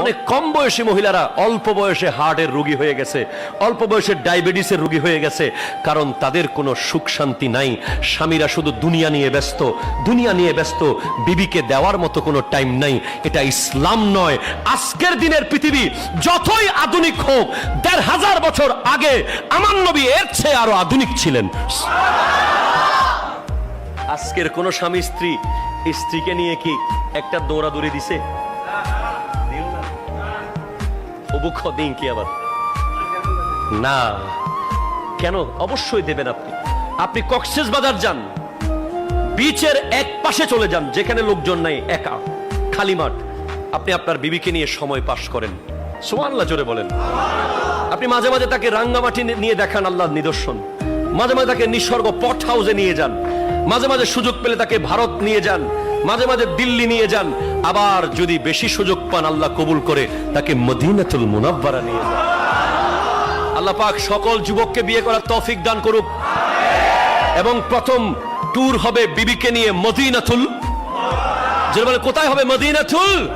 অনেক কম বয়সী মহিলারা অল্প বয়সে হার্টের রোগী হয়ে গেছে, অল্প বয়সে ডায়াবেটিসের রোগী হয়ে গেছে, কারণ তাদের কোনো সুখ শান্তি নাই। স্বামীরা শুধু দুনিয়া নিয়ে ব্যস্ত, দুনিয়া নিয়ে ব্যস্ত, বিবিকে দেওয়ার মতো কোনো টাইম নাই। এটা ইসলাম নয়। আজকের দিনের পৃথিবী যতই আধুনিক হোক, দেড় হাজার বছর আগে আমার নবী এর চেয়ে আরও আধুনিক ছিলেন। আজকের কোন স্বামী স্ত্রী, স্ত্রীকে নিয়ে কি একটা দৌড়াদৌড়ি দিছে? দিন কি আবার? না, কেন? অবশ্যই দেবেন আপনি। আপনি কক্সেস বাজার যান। বিচের এক পাশে চলে যান, যেখানে লোকজন নাই, একা। খালি মাঠ। আপনি আপনার বিবিকে নিয়ে সময় পাশ করেন। সোমাল্লা জোরে বলেন। আপনি মাঝে মাঝে তাকে রাঙ্গামাটি নিয়ে দেখান, আল্লাহর নিদর্শন। মাঝে মাঝে তাকে নিসর্গ পট হাউসে নিয়ে যান। মাঝে মাঝে সুযোগ পেলে তাকে ভারত নিয়ে যান। মাঝে মাঝে দিল্লি নিয়ে যান। আবার যদি বেশি সুযোগ পান, আল্লাহ কবুল করে তাকে মদিনাতুল মুনাব্বারা নিয়ে যান। আল্লাহ পাক সকল যুবককে বিয়ে করার তৌফিক দান করুক। এবং প্রথম ট্যুর হবে বিবিকে নিয়ে মদিনাতুল। যে বলে কোথায় হবে মদিনাতুল?